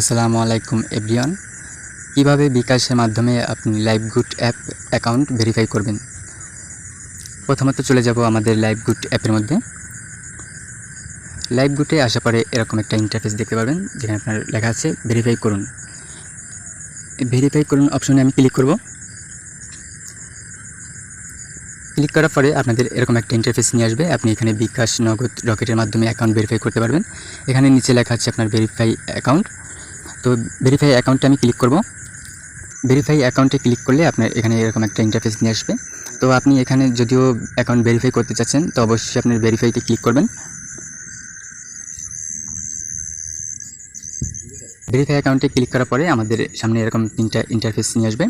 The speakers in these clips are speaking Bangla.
আসসালামু আলাইকুম, এভরিওয়ান। কীভাবে বিকাশের মাধ্যমে আপনি live good app account verify করবেন? প্রথমত চলে যাব আমাদের লাইভ গুড অ্যাপের মধ্যে। লাইভ গুটে আসার পরে এরকম একটা ইন্টারফেস দেখতে পাবেন যেখানে আপনার লেখা আছে ভেরিফাই করুন। ভেরিফাই করুন অপশনে আমি ক্লিক করব। ক্লিক করার পরে আপনাদের এরকম একটা ইন্টারফেস নিয়ে আসবে। আপনি এখানে বিকাশ নগদ রকেটের মাধ্যমে অ্যাকাউন্ট ভেরিফাই করতে পারবেন। এখানে নিচে লেখা আছে আপনার ভেরিফাই অ্যাকাউন্ট। তো ভেরিফাই অ্যাকাউন্টে আমি ক্লিক করব। ভেরিফাই অ্যাকাউন্টে ক্লিক করলে আপনার এখানে এরকম একটা ইন্টারফেস নিয়ে আসবে। তো আপনি এখানে যদিও অ্যাকাউন্ট ভেরিফাই করতে চাচ্ছেন, তো অবশ্যই আপনার ভেরিফাইতে ক্লিক করবেন। ভেরিফাই অ্যাকাউন্টে ক্লিক করার পরে আমাদের সামনে এরকম তিনটা ইন্টারফেস নিয়ে আসবে।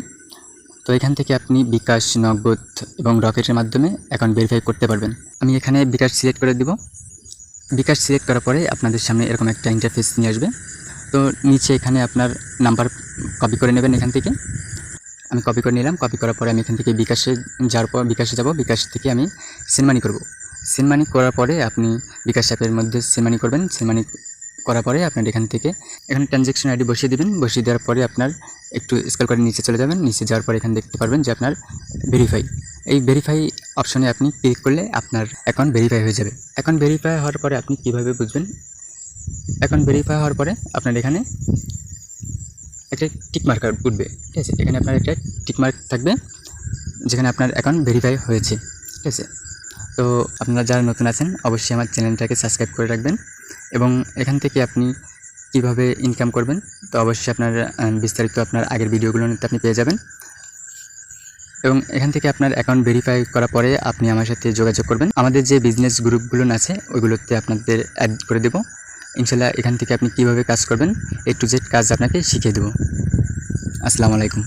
তো এখান থেকে আপনি বিকাশ, নগদ এবং রকেটের মাধ্যমে অ্যাকাউন্ট ভেরিফাই করতে পারবেন। আমি এখানে বিকাশ সিলেক্ট করে দিব। বিকাশ সিলেক্ট করার পরে আপনাদের সামনে এরকম একটা ইন্টারফেস নিয়ে আসবে। তো নিচে এখানে আপনার নাম্বার কপি করে নেবেন এখান থেকে। আমি কপি করে নিলাম কপি করার পরে আমি এখান থেকে বিকাশে যাওয়ার পর, বিকাশে যাব, বিকাশ থেকে আমি সেনমানি করব। সেনমানি করার পরে আপনি বিকাশ অ্যাপের মধ্যে সেনমানি করবেন। সেনমানি করার পরে আপনার এখান থেকে এখানে ট্রানজ্যাকশন আইডি বসিয়ে দেবেন। বসিয়ে দেওয়ার পরে আপনার একটু স্কেল করে নিচে চলে যাবেন। নিচে যাওয়ার পরে এখানে দেখতে পারবেন যে আপনার ভেরিফাই এই ভেরিফাই অপশনে আপনি ক্লিক করলে আপনার অ্যাকাউন্ট ভেরিফাই হয়ে যাবে। অ্যাকাউন্ট ভেরিফাই হওয়ার পরে আপনি কীভাবে বুঝবেন? অ্যাকাউন্ট ভেরিফাই হওয়ার পরে আপনার এখানে একটা টিক মার্কার উঠবে। ঠিক আছে? এখানে আপনার একটা টিক মার্ক থাকবে, যেখানে আপনার অ্যাকাউন্ট ভেরিফাই হয়েছে। ঠিক আছে? তো আপনারা যারা নতুন আছেন, অবশ্যই আমার চ্যানেলটাকে সাবস্ক্রাইব করে রাখবেন এবং এখান থেকে আপনি কীভাবে ইনকাম করবেন, তো অবশ্যই আপনার বিস্তারিত আপনার আগের ভিডিওগুলোতে আপনি পেয়ে যাবেন। এবং এখান থেকে আপনার অ্যাকাউন্ট ভেরিফাই করার পরে আপনি আমার সাথে যোগাযোগ করবেন। আমাদের যে বিজনেস গ্রুপগুলো আছে, ওইগুলোতে আপনাদের অ্যাড করে দেবো। ইনশাল্লাহ এখান থেকে আপনি কীভাবে কাজ করবেন এ টু জেড কাজ আপনাকে শিখিয়ে দেবো। আসসালামু আলাইকুম।